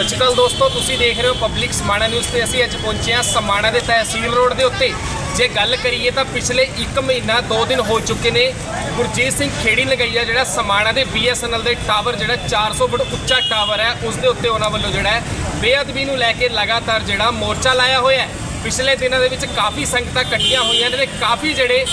ਸਤਿ ਸ਼੍ਰੀ ਅਕਾਲ ਦੋਸਤੋ, ਤੁਸੀਂ ਦੇਖ ਰਹੇ ਹੋ ਪਬਲਿਕ ਸਮਾਣਾ ਨਿਊਜ਼ ਤੇ ਅਸੀਂ ਅੱਜ ਪਹੁੰਚੇ ਹਾਂ ਸਮਾਣਾ ਦੇ ਤਹਿਸੀਲ ਰੋਡ ਦੇ ਉੱਤੇ। ਜੇ ਗੱਲ ਕਰੀਏ ਤਾਂ ਪਿਛਲੇ 1 ਮਹੀਨਾ 2 ਦਿਨ ਹੋ ਚੁੱਕੇ ਨੇ। ਗੁਰਜੀਤ ਸਿੰਘ ਖੇੜੀ ਲਗਈਆ ਜਿਹੜਾ ਸਮਾਣਾ ਦੇ BSNL ਦੇ ਟਾਵਰ ਜਿਹੜਾ 400 ਫੁੱਟ ਉੱਚਾ ਟਾਵਰ ਹੈ, ਉਸ ਦੇ ਉੱਤੇ ਉਹਨਾਂ ਵੱਲੋਂ ਜਿਹੜਾ ਬੇਅਦਬੀ ਨੂੰ ਲੈ ਕੇ ਲਗਾਤਾਰ ਜਿਹੜਾ ਮੋਰਚਾ ਲਾਇਆ ਹੋਇਆ ਹੈ। ਪਿਛਲੇ ਦਿਨਾਂ ਦੇ ਵਿੱਚ ਕਾਫੀ ਸੰਗਤਾਂ ਇਕੱਠੀਆਂ ਹੋਈਆਂ ਨੇ ਤੇ ਕਾਫੀ ਜਿਹੜੇ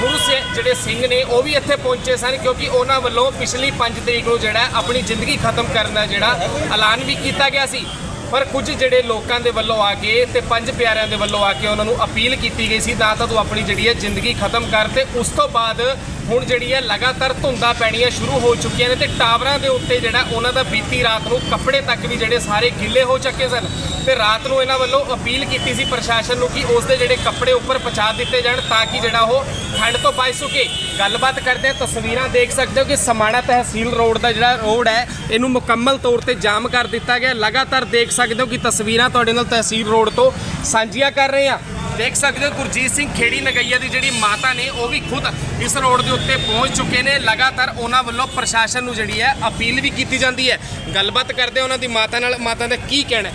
ਗੁਰੂ ਸੇ ਜਿਹੜੇ ਸਿੰਘ ਨੇ ਉਹ ਵੀ ਇੱਥੇ ਪਹੁੰਚੇ ਸਨ ਕਿਉਂਕਿ ਉਹਨਾਂ ਵੱਲੋਂ ਪਿਛਲੀ 5 ਤਰੀਕ ਨੂੰ ਜਿਹੜਾ ਆਪਣੀ ਜ਼ਿੰਦਗੀ ਖਤਮ ਕਰਨ ਦਾ ਜਿਹੜਾ ਐਲਾਨ ਵੀ ਕੀਤਾ ਗਿਆ ਸੀ। ਪਰ ਕੁਝ ਜਿਹੜੇ ਲੋਕਾਂ ਦੇ ਵੱਲੋਂ ਆ ਕੇ ਤੇ ਪੰਜ ਪਿਆਰਿਆਂ ਦੇ ਵੱਲੋਂ ਆ ਕੇ ਉਹਨਾਂ ਨੂੰ ਅਪੀਲ ਕੀਤੀ ਗਈ ਸੀ ਤਾਂ ਤਾਂ ਤੂੰ ਆਪਣੀ ਜਿਹੜੀ ਹੈ ਜ਼ਿੰਦਗੀ ਖਤਮ ਕਰ ਤੇ ਉਸ ਤੋਂ ਬਾਅਦ ਹੁਣ ਜਿਹੜੀ ਹੈ ਲਗਾਤਾਰ ਧੁੰਦਾਂ ਪੈਣੀਆਂ ਸ਼ੁਰੂ ਹੋ ਚੁੱਕੀਆਂ ਨੇ ਤੇ ਟਾਵਰਾਂ ਦੇ ਉੱਤੇ ਜਿਹੜਾ ਉਹਨਾਂ ਦਾ ਬੀਤੀ ਰਾਤ ਨੂੰ ਕੱਪੜੇ ਤੱਕ ਵੀ ਜਿਹੜੇ ਸਾਰੇ ਗਿੱਲੇ ਹੋ ਚੁੱਕੇ ਸਨ। ਤੇ ਰਾਤ ਨੂੰ ਇਹਨਾਂ ਵੱਲੋਂ ਅਪੀਲ ਕੀਤੀ ਸੀ ਪ੍ਰਸ਼ਾਸਨ ਨੂੰ ਕਿ ਉਸ ਦੇ ਜਿਹੜੇ ਕੱਪੜੇ ਉੱਪਰ ਪਹੁੰਚਾ ਦਿੱਤੇ ਜਾਣ ਤਾਂ ਕਿ ਜਿਹੜਾ ਉਹ ਠੰਡ ਤੋਂ ਬਚ ਸਕੇ। ਗੱਲਬਾਤ ਕਰਦੇ ਹਾਂ, ਤਸਵੀਰਾਂ ਦੇਖ ਸਕਦੇ ਹੋ ਕਿ ਸਮਾਣਾ ਤਹਿਸੀਲ ਰੋਡ ਦਾ ਜਿਹੜਾ ਰੋਡ ਹੈ, ਇਹਨੂੰ ਮੁਕੰਮਲ ਤੌਰ ਤੇ ਜਾਮ ਕਰ ਦਿੱਤਾ ਗਿਆ। ਲਗਾਤਾਰ ਦੇਖ ਸਕਦੇ ਹੋ ਕਿ ਤਸਵੀਰਾਂ ਤੁਹਾਡੇ ਨਾਲ ਤਹਿਸੀਲ ਰੋਡ ਤੋਂ ਸਾਂਝੀਆਂ ਕਰ ਰਹੇ ਹਾਂ। ਦੇਖ ਸਕਦੇ ਹੋ ਗੁਰਜੀਤ ਸਿੰਘ ਖੇੜੀ ਨਗਈਆ ਦੀ ਜਿਹੜੀ ਮਾਤਾ ਨੇ, ਉਹ ਵੀ ਖੁਦ ਇਸ ਰੋਡ ਦੇ ਉੱਤੇ ਪਹੁੰਚ ਚੁੱਕੇ ਨੇ। ਲਗਾਤਾਰ ਉਹਨਾਂ ਵੱਲੋਂ ਪ੍ਰਸ਼ਾਸਨ ਨੂੰ ਜਿਹੜੀ ਹੈ, ਅਪੀਲ ਵੀ ਕੀਤੀ ਜਾਂਦੀ ਹੈ। ਗੱਲਬਾਤ ਕਰਦੇ ਉਹਨਾਂ ਦੀ ਮਾਤਾ ਨਾਲ। ਮਾਤਾ ਦਾ ਕੀ ਕਹਿਣਾ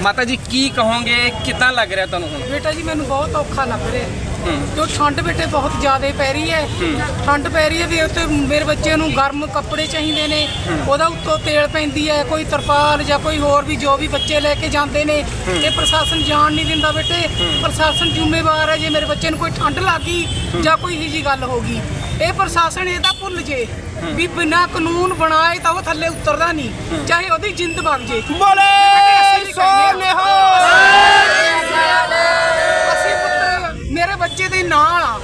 ਮਾਤਾ ਜੀ, ਕੀ ਕਹੋਗੇ? ਕਿੱਦਾਂ ਲੱਗ ਰਿਹਾ ਤੁਹਾਨੂੰ ਹੁਣ? ਬੇਟਾ ਜੀ, ਮੈਨੂੰ ਬਹੁਤ ਔਖਾ ਲੱਗ ਰਿਹਾ। ਜੋ ਠੰਡ ਬੇਟੇ ਬਹੁਤ ਜ਼ਿਆਦਾ ਪੈ ਰਹੀ ਹੈ। ਠੰਡ ਪੈ ਰਹੀ ਹੈ ਵੀ ਉੱਤੇ ਮੇਰੇ ਬੱਚੇ ਨੂੰ ਗਰਮ ਕੱਪੜੇ ਚਾਹੀਦੇ ਨੇ। ਉਹਦਾ ਉੱਤੋਂ ਤੇਲ ਪੈਂਦੀ ਹੈ ਕੋਈ ਤਰਪਾਲ ਜਾਂ ਕੋਈ ਹੋਰ ਵੀ ਜੋ ਵੀ ਬੱਚੇ ਲੈ ਕੇ ਜਾਂਦੇ ਨੇ। ਇਹ ਪ੍ਰਸ਼ਾਸਨ ਜਾਣ ਨਹੀਂ ਦਿੰਦਾ ਬੇਟੇ। ਪ੍ਰਸ਼ਾਸਨ ਜ਼ਿੰਮੇਵਾਰ ਹੈ ਜੇ ਮੇਰੇ ਬੱਚੇ ਨੂੰ ਕੋਈ ਠੰਡ ਲੱਗ ਗਈ ਜਾਂ ਕੋਈ ਇਹੋ ਜਿਹੀ ਗੱਲ ਹੋ ਗਈ। ਇਹ ਪ੍ਰਸ਼ਾਸਨ ਇਹਦਾ ਭੁੱਲ ਜੇ। ਵੀ ਬਿਨਾਂ ਕਾਨੂੰਨ ਬਣਾਏ ਤਾਂ ਉਹ ਥੱਲੇ ਉਤਰਦਾ ਨਹੀਂ। ਚਾਹੇ ਉਹਦੀ ਜਿੰਦ ਵਗ ਜੇ। ਬੋਲੇ ਸੋ ਪੁੱਤਰ ਮੇਰੇ ਬੱਚੇ ਦੇ ਨਾਲ ਆ।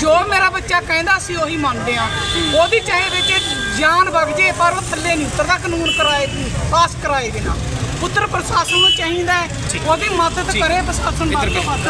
ਜੋ ਮੇਰਾ ਬੱਚਾ ਕਹਿੰਦਾ ਸੀ ਉਹੀ ਮੰਨਦੇ ਆ। ਉਹਦੀ ਚਾਹੇ ਵਿੱਚ ਜਾਨ ਵਗ ਜੇ ਪਰ ਉਹ ਥੱਲੇ ਨਹੀਂ ਉਤਰਦਾ। ਕਾਨੂੰਨ ਕਰਾਏ ਪਾਸ ਕਰਾਏ ਬਿਨਾ ਪੁੱਤਰ ਪ੍ਰਸ਼ਾਸਨ ਨੂੰ ਚਾਹੀਦਾ ਹੈ। ਉਹਦੀ ਮਦਦ। ਕਰੇ ਪ੍ਰਸ਼ਾਸਨ ਵੱਧ।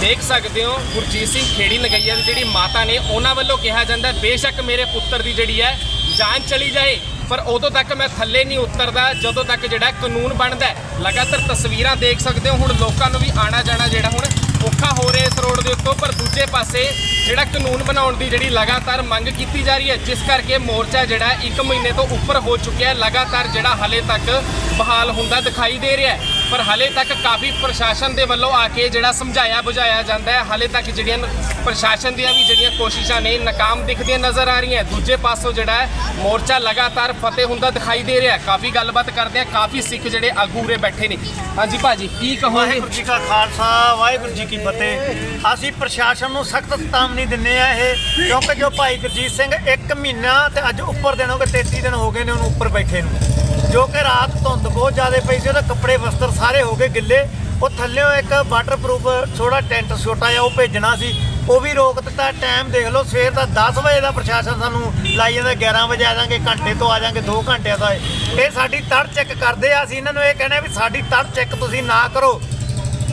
ਦੇਖ ਸਕਦੇ ਹੋ ਗੁਰਜੀਤ ਸਿੰਘ ਖੇੜੀ ਲਗਈਆ ਦੀ ਜਿਹੜੀ ਮਾਤਾ ਨੇ ਉਹਨਾਂ ਵੱਲੋਂ ਕਿਹਾ ਜਾਂਦਾ ਬੇਸ਼ੱਕ ਮੇਰੇ ਪੁੱਤਰ ਦੀ ਜਿਹੜੀ ਹੈ ਜਾਨ ਚਲੀ ਜਾਏ। ਪਰ ਉਦੋਂ ਤੱਕ ਮੈਂ ਥੱਲੇ ਨਹੀਂ ਉਤਰਦਾ ਜਦੋਂ ਤੱਕ ਜਿਹੜਾ ਕਾਨੂੰਨ ਬਣਦਾ। ਲਗਾਤਾਰ ਤਸਵੀਰਾਂ ਦੇਖ ਸਕਦੇ ਹੋ। ਹੁਣ ਲੋਕਾਂ ਨੂੰ ਵੀ ਆਣਾ ਜਾਣਾ ਜਿਹੜਾ ਹੁਣ ਔਖਾ ਹੋ ਰਿਹਾ ਇਸ ਰੋਡ ਦੇ ਉੱਤੋਂ, ਪਰ ਦੂਜੇ ਪਾਸੇ ਜਿਹੜਾ ਕਾਨੂੰਨ ਬਣਾਉਣ ਦੀ ਜਿਹੜੀ ਲਗਾਤਾਰ ਮੰਗ ਕੀਤੀ ਜਾ ਰਹੀ ਹੈ, ਜਿਸ ਕਰਕੇ ਮੋਰਚਾ ਜਿਹੜਾ 1 ਮਹੀਨੇ ਤੋਂ ਉੱਪਰ ਹੋ ਚੁੱਕਿਆ ਹੈ, ਲਗਾਤਾਰ ਜਿਹੜਾ ਹਲੇ ਤੱਕ ਬਹਾਲ ਹੁੰਦਾ ਦਿਖਾਈ ਦੇ ਰਿਹਾ ਹੈ। ਪਰ ਹਾਲੇ ਤੱਕ ਕਾਫੀ ਪ੍ਰਸ਼ਾਸਨ ਦੇ ਵੱਲੋਂ ਆ ਕੇ ਜਿਹੜਾ ਸਮਝਾਇਆ ਬੁਝਾਇਆ ਜਾਂਦਾ ਹੈ। ਹਲੇ ਤੱਕ ਜਿਹੜੀਆਂ ਪ੍ਰਸ਼ਾਸਨ ਦੀਆਂ ਵੀ ਜਿਹੜੀਆਂ ਕੋਸ਼ਿਸ਼ਾਂ ਨੇ, ਨਾਕਾਮ ਦਿਖਦੀਆਂ ਨਜ਼ਰ ਆ ਰਹੀਆਂ ਦੂਜੇ ਪਾਸੋਂ ਜਿਹੜਾ ਹੈ, ਮੋਰਚਾ ਲਗਾਤਾਰ ਫਤਿਹ ਹੁੰਦਾ ਦਿਖਾਈ ਦੇ ਰਿਹਾ ਕਾਫੀ ਗੱਲਬਾਤ ਕਰਦੇ ਆ ਕਾਫੀ ਸਿੱਖ ਜਿਹੜੇ ਆਗੂ ਉਰੇ ਬੈਠੇ ਨੇ। ਹਾਂਜੀ ਭਾਜੀ, ਕੀ ਕਹੋਗੇ? ਵਾਹਿਗੁਰੂ ਜੀ ਕਾ ਖਾਲਸਾ, ਵਾਹਿਗੁਰੂ ਜੀ ਕੀ ਫਤਿਹ। ਅਸੀਂ ਪ੍ਰਸ਼ਾਸਨ ਨੂੰ ਸਖਤ ਚੇਤਾਵਨੀ ਦਿੰਨੇ ਆ ਇਹ, ਕਿਉਂਕਿ ਜੋ ਭਾਈ ਗੁਰਜੀਤ ਸਿੰਘ 1 ਮਹੀਨਾ ਤੇ ਅੱਜ ਉੱਪਰ ਦਿਨ ਹੋ ਗਏ 33 ਦਿਨ ਹੋ ਗਏ ਨੇ ਉਹਨੂੰ ਉੱਪਰ ਬੈਠੇ ਨੂੰ। ਜੋ ਕਿ ਰਾਤ ਧੁੰਦ ਬਹੁਤ ਜ਼ਿਆਦਾ ਪਈ ਸੀ, ਉਹਦੇ ਕੱਪੜੇ ਵਸਤਰ ਸਾਰੇ ਹੋ ਗਏ ਗਿੱਲੇ। ਉਹ ਥੱਲੇੋਂ ਇੱਕ ਵਾਟਰਪ੍ਰੂਫ ਥੋੜਾ ਟੈਂਟ ਛੋਟਾ ਜਿਹਾ ਉਹ ਭੇਜਣਾ ਸੀ। ਉਹ ਵੀ ਰੋਕ ਦਿੱਤਾ ਟਾਈਮ ਦੇਖ ਲਓ, ਸਵੇਰ ਦਾ 10 ਵਜੇ ਦਾ ਪ੍ਰਸ਼ਾਸਨ ਸਾਨੂੰ ਲਾਈ ਜਾਂਦਾ 11 ਵਜੇ ਆ ਜਾਾਂਗੇ, ਘੰਟੇ ਤੋਂ ਆ ਜਾਾਂਗੇ 2 ਘੰਟਿਆਂ ਦਾ। ਇਹ ਸਾਡੀ ਤੜ ਚੈੱਕ ਕਰਦੇ ਆ, ਅਸੀਂ ਇਹਨਾਂ ਨੂੰ ਇਹ ਕਹਿੰਦੇ ਵੀ ਸਾਡੀ ਤੜ ਚੈੱਕ ਤੁਸੀਂ ਨਾ ਕਰੋ।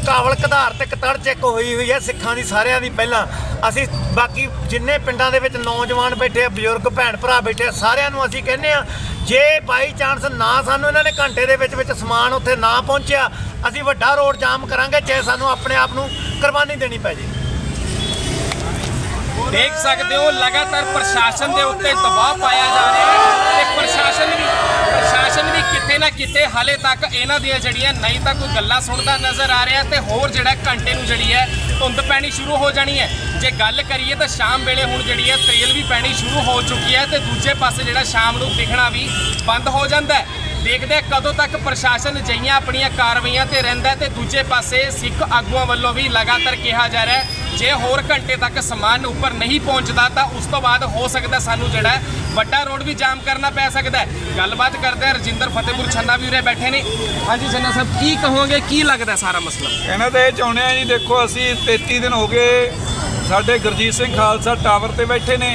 ਕਾਵਲ ਕਧਾਰ ਤੇ ਕਤੜ ਚੈੱਕ ਹੋਈ ਹੋਈ ਹੈ, ਸਿੱਖਾਂ ਦੀ ਸਾਰਿਆਂ ਦੀ ਪਹਿਲਾਂ। ਅਸੀਂ ਬਾਕੀ ਜਿੰਨੇ ਪਿੰਡਾਂ ਦੇ ਵਿੱਚ ਨੌਜਵਾਨ ਬੈਠੇ ਆ, ਬਜ਼ੁਰਗ, ਭੈਣ ਭਰਾ ਬੈਠੇ ਆ, ਸਾਰਿਆਂ ਨੂੰ ਅਸੀਂ ਕਹਿੰਦੇ ਆ ਜੇ ਬਾਈ ਚਾਂਸ ਨਾ ਸਾਨੂੰ ਇਹਨਾਂ ਨੇ ਘੰਟੇ ਦੇ ਵਿੱਚ ਵਿੱਚ ਸਮਾਨ ਉੱਥੇ ਨਾ ਪਹੁੰਚਿਆ, ਅਸੀਂ ਵੱਡਾ ਰੋਡ ਜਾਮ ਕਰਾਂਗੇ, ਚਾਹੇ ਸਾਨੂੰ ਆਪਣੇ ਆਪ ਨੂੰ ਕੁਰਬਾਨੀ ਦੇਣੀ ਪੈ ਜੇ। ਦੇਖ ਸਕਦੇ ਹੋ, ਲਗਾਤਾਰ ਪ੍ਰਸ਼ਾਸਨ ਦੇ ਉੱਤੇ ਦਬਾਅ ਪਾਇਆ ਜਾ ਰਿਹਾ ਹੈ ਤੇ ਪ੍ਰਸ਼ਾਸਨ ਵੀ ਨਾ ਕਿਤੇ, ਹਾਲੇ ਤੱਕ ਇਹਨਾਂ ਦੀਆਂ ਜਿਹੜੀਆਂ ਨਹੀਂ ਤਾਂ ਕੋਈ ਗੱਲਾਂ ਸੁਣਦਾ ਨਜ਼ਰ ਆ ਰਿਹਾ ਤੇ ਹੋਰ ਜਿਹੜਾ ਘੰਟੇ ਨੂੰ ਜਿਹੜੀ ਹੈ ਧੁੰਦ ਪੈਣੀ ਸ਼ੁਰੂ ਹੋ ਜਾਣੀ ਹੈ। ਜੇ ਗੱਲ ਕਰੀਏ ਤਾਂ ਸ਼ਾਮ ਵੇਲੇ ਹੁਣ ਜਿਹੜੀ ਹੈ ਤੇਲ ਵੀ ਪੈਣੀ ਸ਼ੁਰੂ ਹੋ ਚੁੱਕੀ ਹੈ ਤੇ ਦੂਜੇ ਪਾਸੇ ਜਿਹੜਾ ਸ਼ਾਮ ਨੂੰ ਦਿਖਣਾ ਵੀ ਬੰਦ ਹੋ ਜਾਂਦਾ ਹੈ। ਦੇਖਦੇ ਹਾਂ ਕਦੋਂ ਤੱਕ ਪ੍ਰਸ਼ਾਸਨ ਜਈਆਂ ਆਪਣੀਆਂ ਕਾਰਵਾਈਆਂ ਤੇ ਰਹਿੰਦਾ ਹੈ ਤੇ ਦੂਜੇ ਪਾਸੇ ਸਿੱਖ ਆਗੂਆਂ ਵੱਲੋਂ ਵੀ ਲਗਾਤਾਰ ਕਿਹਾ ਜਾ ਰਿਹਾ ਜੇ ਹੋਰ ਘੰਟੇ ਤੱਕ ਸਮਾਨ ਉੱਪਰ ਨਹੀਂ ਪਹੁੰਚਦਾ ਤਾਂ ਉਸ ਤੋਂ ਬਾਅਦ ਹੋ ਸਕਦਾ ਸਾਨੂੰ ਜਿਹੜਾ ਵੱਡਾ ਰੋਡ ਵੀ ਜਾਮ ਕਰਨਾ ਪੈ ਸਕਦਾ ਹੈ। ਗੱਲਬਾਤ ਕਰਦੇ ਹਾਂ ਰਜਿੰਦਰ ਫਤਿਹਪੁਰ ਛੰਨਾ ਵੀ ਉਰੇ ਬੈਠੇ ਨੇ। ਹਾਂਜੀ ਛੰਨਾ ਸਾਹਿਬ ਕੀ ਕਹੋਗੇ ਕੀ ਲੱਗਦਾ ਸਾਰਾ ਮਸਲਾ? ਇਹਨਾਂ ਤੇ ਚਾਹੁੰਦੇ ਆ ਜੀ ਦੇਖੋ ਅਸੀਂ 33 ਦਿਨ ਹੋ ਗਏ ਸਾਡੇ ਗੁਰਜੀਤ ਸਿੰਘ ਖਾਲਸਾ ਟਾਵਰ ਤੇ ਬੈਠੇ ਨੇ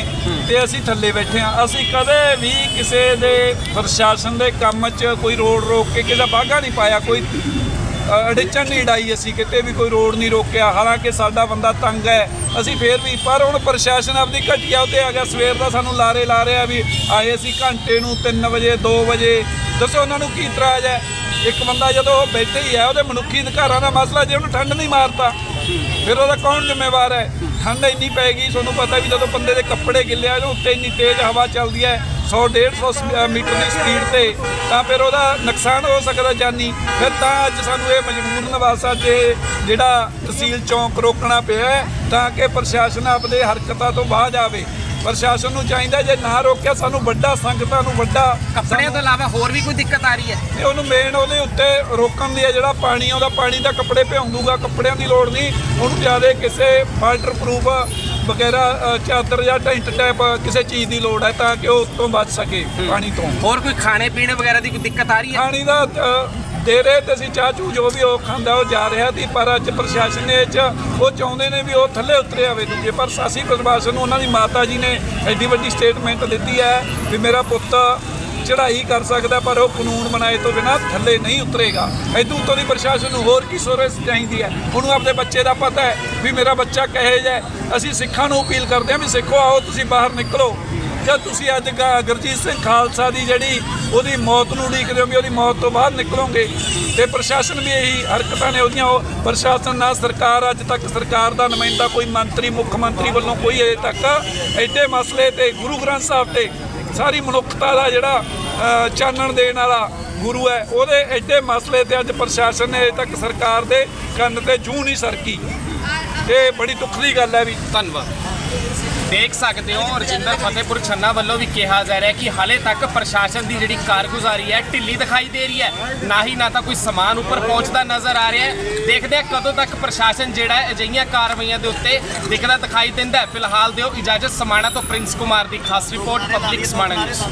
ਤੇ ਅਸੀਂ ਥੱਲੇ ਬੈਠੇ ਆ ਅਸੀਂ ਕਦੇ ਵੀ ਕਿਸੇ ਦੇ ਪ੍ਰਸ਼ਾਸਨ ਦੇ ਕੰਮ 'ਚ ਕੋਈ ਰੋਡ ਰੋਕ ਕੇ ਕਿਸੇ ਦਾ ਬਾਗਾ ਨਹੀਂ ਪਾਇਆ ਕੋਈ ਅ, ਨਹੀਂ ਡਾਈ ਅਸੀਂ ਕਿਤੇ ਵੀ ਕੋਈ ਰੋਡ ਨਹੀਂ ਰੋਕਿਆ। ਹਾਲਾਂਕਿ ਸਾਡਾ ਬੰਦਾ ਤੰਗ ਹੈ। ਅਸੀਂ ਫੇਰ ਵੀ, ਪਰ ਹੁਣ ਪ੍ਰਸ਼ਾਸਨ ਆਪਦੀ ਘਟੀਆ ਉੱਤੇ ਆ ਗਿਆ। ਸਵੇਰ ਦਾ ਸਾਨੂੰ ਲਾਰੇ ਲਾ ਰਿਹਾ ਵੀ ਆਏ ਅਸੀਂ ਘੰਟੇ ਨੂੰ 3 ਵਜੇ 2 ਵਜੇ। ਦੱਸੋ ਉਹਨਾਂ ਨੂੰ ਕੀ ਇਤਰਾਜ਼ ਹੈ? ਇੱਕ ਬੰਦਾ ਜਦੋਂ ਉਹ ਬੈਠੇ ਹੀ ਹੈ, ਉਹਦੇ ਮਨੁੱਖੀ ਅਧਿਕਾਰਾਂ ਦਾ ਮਸਲਾ ਜੇ ਉਹਨੂੰ ਠੰਡ ਨਹੀਂ ਮਾਰਤਾ। ਫਿਰ ਉਹਦਾ ਕੌਣ ਜ਼ਿੰਮੇਵਾਰ ਹੈ? ਠੰਡ ਇੰਨੀ ਪੈ ਗਈ, ਤੁਹਾਨੂੰ ਪਤਾ ਵੀ ਜਦੋਂ ਬੰਦੇ ਦੇ ਕੱਪੜੇ ਗਿੱਲੇ ਆ ਉੱਤੇ ਇੰਨੀ ਤੇਜ਼ ਹਵਾ ਚੱਲਦੀ ਹੈ 100 150 ਮੀਟਰ ਦੀ ਸਪੀਡ ਤੇ, ਤਾਂ ਫਿਰ ਉਹਦਾ ਨੁਕਸਾਨ ਹੋ ਸਕਦਾ ਜਾਨੀ। ਫਿਰ ਤਾਂ ਅੱਜ ਸਾਨੂੰ ਇਹ ਮਜਬੂਰਨ ਨਿਵਾਸਾ 'ਚ ਜਿਹੜਾ ਤਹਿਸੀਲ ਚੌਂਕ ਰੋਕਣਾ ਪਿਆ ਤਾਂ ਕਿ ਪ੍ਰਸ਼ਾਸਨ ਆਪਦੇ ਹਰਕਤਾਂ ਤੋਂ ਬਾਹਰ ਆਵੇ ਪ੍ਰਸ਼ਾਸਨ ਨੂੰ ਚਾਹੀਦਾ ਜੇ ਨਾ ਰੋਕਿਆ ਸਾਨੂੰ ਵੱਡਾ ਸੰਗਤਾਂ ਨੂੰ ਵੱਡਾ ਕੱਪੜਿਆਂ ਤੋਂ ਇਲਾਵਾ ਹੋਰ ਵੀ ਕੋਈ ਦਿੱਕਤ ਆ ਰਹੀ ਹੈ? ਤੇ ਉਹਨੂੰ ਮੇਨ ਉਹਦੇ ਉੱਤੇ ਰੋਕਣ ਦੀ ਹੈ ਜਿਹੜਾ ਪਾਣੀ ਆਉਂਦਾ ਪਾਣੀ ਦਾ ਕੱਪੜੇ ਭਿਉਂ ਦੂਗਾ ਕੱਪੜਿਆਂ ਦੀ ਲੋੜ ਨਹੀਂ। ਉਹਨੂੰ ਜ਼ਿਆਦਾ ਕਿਸੇ ਵਾਟਰ ਪ੍ਰੂਫ ਵਗੈਰਾ ਚਾਦਰ ਜਾਂ ਟੈਂਟ ਟੈਪ ਕਿਸੇ ਚੀਜ਼ ਦੀ ਲੋੜ ਹੈ ਤਾਂ ਕਿ ਉਹ ਉੱਤੋਂ ਬਚ ਸਕੇ ਪਾਣੀ ਤੋਂ। ਹੋਰ ਕੋਈ ਖਾਣੇ ਪੀਣੇ ਵਗੈਰਾ ਦੀ ਕੋਈ ਦਿੱਕਤ ਆ ਰਹੀ ਹੈ? ਪਾਣੀ ਦਾ ਦੇ ਰਹੇ ਤੇ ਅਸੀਂ ਚਾਹ ਚੂ ਜੋ ਵੀ ਉਹ ਖਾਂਦਾ, ਉਹ ਜਾ ਰਿਹਾ ਸੀ, ਪਰ ਅੱਜ ਪ੍ਰਸ਼ਾਸਨ ਨੇ ਇਹ ਚ, ਉਹ ਚਾਹੁੰਦੇ ਨੇ ਵੀ ਉਹ ਥੱਲੇ ਉਤਰੇ ਹੋਵੇ ਦੂਜੇ ਪਰ ਅਸੀਂ ਪ੍ਰਸ਼ਾਸਨ ਨੂੰ ਉਹਨਾਂ ਦੀ ਮਾਤਾ ਜੀ ਨੇ ਐਡੀ ਵੱਡੀ ਸਟੇਟਮੈਂਟ ਦਿੱਤੀ ਹੈ ਵੀ ਮੇਰਾ ਪੁੱਤ ਚੜ੍ਹਾਈ ਕਰ ਸਕਦਾ, ਪਰ ਉਹ ਕਾਨੂੰਨ ਬਣਾਏ ਤੋਂ ਬਿਨਾਂ ਥੱਲੇ ਨਹੀਂ ਉਤਰੇਗਾ। ਐਦੂ ਤੋਂ ਦੀ ਪ੍ਰਸ਼ਾਸਨ ਨੂੰ ਹੋਰ ਕੀ ਸੋਰਸ ਚਾਹੀਦੀ ਹੈ? ਉਹਨੂੰ ਆਪਣੇ ਬੱਚੇ ਦਾ ਪਤਾ ਹੈ ਵੀ ਮੇਰਾ ਬੱਚਾ ਕਹੇ ਜਾਏ ਅਸੀਂ ਸਿੱਖਾਂ ਨੂੰ ਅਪੀਲ ਕਰਦੇ ਹਾਂ ਵੀ ਸਿੱਖੋ, ਆਓ ਤੁਸੀਂ ਬਾਹਰ ਨਿਕਲੋ। ਜਦ ਤੁਸੀਂ ਅੱਜ ਗ- ਗੁਰਜੀਤ ਸਿੰਘ ਖਾਲਸਾ ਦੀ ਜਿਹੜੀ ਉਹਦੀ ਮੌਤ ਨੂੰ ਉਡੀਕਦੇ ਹੋ ਉਹਦੀ ਮੌਤ ਤੋਂ ਬਾਅਦ ਨਿਕਲੋਗੇ। ਤੇ ਪ੍ਰਸ਼ਾਸਨ ਵੀ ਇਹੀ ਹਰਕਤਾਂ ਨੇ ਉਹਦੀਆਂ। ਉਹ ਪ੍ਰਸ਼ਾਸਨ ਨਾ ਸਰਕਾਰ, ਅੱਜ ਤੱਕ ਸਰਕਾਰ ਦਾ ਨੁਮਾਇੰਦਾ ਕੋਈ ਮੰਤਰੀ, ਮੁੱਖ ਮੰਤਰੀ ਵੱਲੋਂ ਕੋਈ ਅਜੇ ਤੱਕ। ਐਡੇ ਮਸਲੇ ਤੇ ਗੁਰੂ ਗ੍ਰੰਥ ਸਾਹਿਬ ਤੇ ਸਾਰੀ ਮਨੁੱਖਤਾ ਦਾ ਜਿਹੜਾ ਚਾਨਣ ਦੇਣ ਵਾਲਾ ਗੁਰੂ ਹੈ, ਉਹਦੇ ਐਡੇ ਮਸਲੇ ਤੇ ਅੱਜ ਪ੍ਰਸ਼ਾਸਨ ਨੇ ਅਜੇ ਤੱਕ ਸਰਕਾਰ ਦੇ ਕੰਨ ਤੇ ਜੂੰ ਨਹੀਂ ਸਰਕੀ। ਇਹ ਬੜੀ ਦੁੱਖ ਦੀ ਗੱਲ ਹੈ ਵੀ। ਧੰਨਵਾਦ। ਦੇਖ ਸਕਦੇ ਹੋ, ਰਜਿੰਦਰ ਫਤਿਹਪੁਰ ਛੰਨਾ ਵੱਲੋਂ ਵੀ ਕਿਹਾ ਜਾ ਰਿਹਾ ਕਿ ਹਾਲੇ ਤੱਕ ਪ੍ਰਸ਼ਾਸਨ ਦੀ ਜਿਹੜੀ ਕਾਰਗੁਜ਼ਾਰੀ ਹੈ, ਢਿੱਲੀ ਦਿਖਾਈ ਦੇ ਰਹੀ ਹੈ। ਨਾ ਹੀ ਨਾ ਤਾਂ ਕੋਈ ਸਮਾਨ ਉੱਪਰ ਪਹੁੰਚਦਾ ਨਜ਼ਰ ਆ ਰਿਹਾ ਹੈ। ਦੇਖਦੇ ਆ ਕਦੋਂ ਤੱਕ ਪ੍ਰਸ਼ਾਸਨ ਜਿਹੜਾ ਹੈ, ਅਜਿਹੀਆਂ ਕਾਰਵਾਈਆਂ ਦੇ ਉੱਤੇ ਦਿਖਦਾ ਦਿਖਾਈ ਦਿੰਦਾ ਹੈ। ਫਿਲਹਾਲ ਦਿਓ ਇਜਾਜ਼ਤ, ਸਮਾਣਾ ਤੋਂ ਪ੍ਰਿੰਸ ਕੁਮਾਰ ਦੀ ਖਾਸ ਰਿਪੋਰਟ, ਪਬਲਿਕ ਸਮਾਣਾ ਨਿਊਜ਼।